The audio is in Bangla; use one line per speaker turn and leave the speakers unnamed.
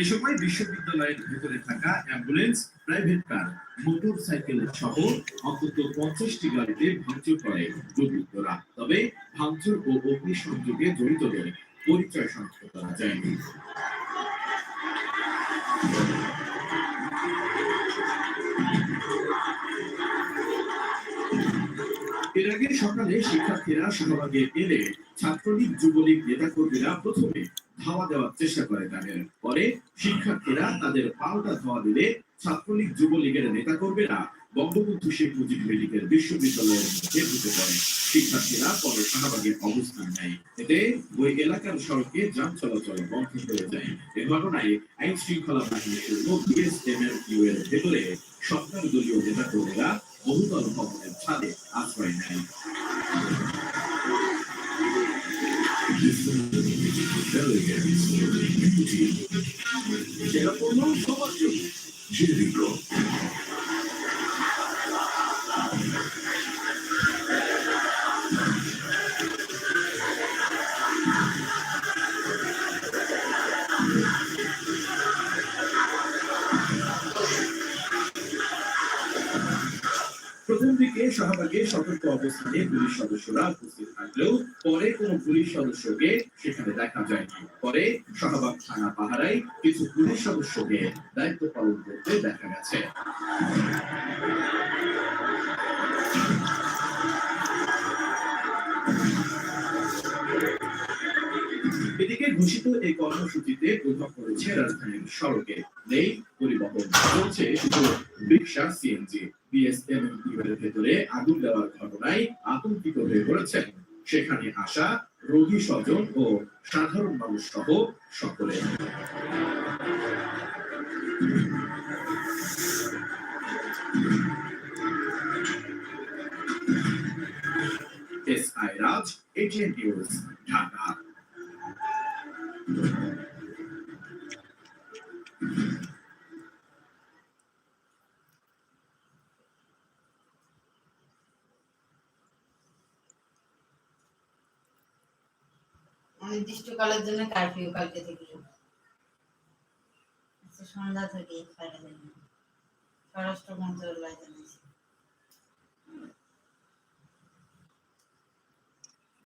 এ সময় বিশ্ববিদ্যালয়ের ভেতরে থাকা ambulance, private car, motor cycle সহ অন্তত পঞ্চাশটি গাড়িতে ভাঙচুর করে দুর্বৃত্তরা। তবে ভাঙচুর ও অগ্নিসংযোগে জড়িতদের পরিচয় শনাক্ত করা যায়নি। এর আগে সকালে শিক্ষার্থীরা শাহবাগে এলে ছাত্রলীগ, যুবলীগ, নেতাকর্মীরা প্রথমে ধাওয়া দেওয়ার চেষ্টা করে তাদের। পরে শিক্ষার্থীরা তাদের পাল্টা ধাওয়া দিলে ছাত্রলীগ, যুবলীগের নেতাকর্মীরা বঙ্গবন্ধু শেখ মুজিব মেডিকেল বিশ্ববিদ্যালয়ের মধ্যে ঢুকে পড়ে। শিক্ষার্থীরা পরে শাহবাগে অবস্থান নেয়। এতে ওই এলাকার সড়কে যান চলাচল বন্ধ হয়ে যায়। এ ঘটনায় আইন শৃঙ্খলা বাহিনীর ভেতরে সরকার দলীয় নেতাকর্মীরা বহুতল ভবনের ছাদে আশ্রয় নেয়। সেরা পণ্য প্রথম দিকে শাহবাগে সতর্ক অবস্থানে পুলিশ সদস্যরা উপস্থিত থাকলেও পরে কোনো পুলিশ সদস্যকে সেখানে দেখা যায়নি। পরে শাহবাগ থানা পাহারায় কিছু পুলিশ সদস্যকে দায়িত্ব পালন করতে দেখা গেছে। এদিকে ঘোষিত এই কর্মসূচিতে প্রভাব পড়েছে রাজধানীর সড়কে। নেই পরিবহন চলছে শুধু রিক্সা সিএনজি বিএসএম এর ভেতরে আগুন দেওয়ার ঘটনায় আতঙ্কিত হয়ে পড়েছেন। সেখানে আসা রোগী স্বজন ও সাধারণ মানুষ সহ সকলে। S I Raj, ATN news, Dhaka.
অনির্দিষ্টকালের জন্য কারফিউ কালকে থেকে আজকে সন্ধ্যা থেকে স্বরাষ্ট্র মন্ত্রণালয় জানিয়েছে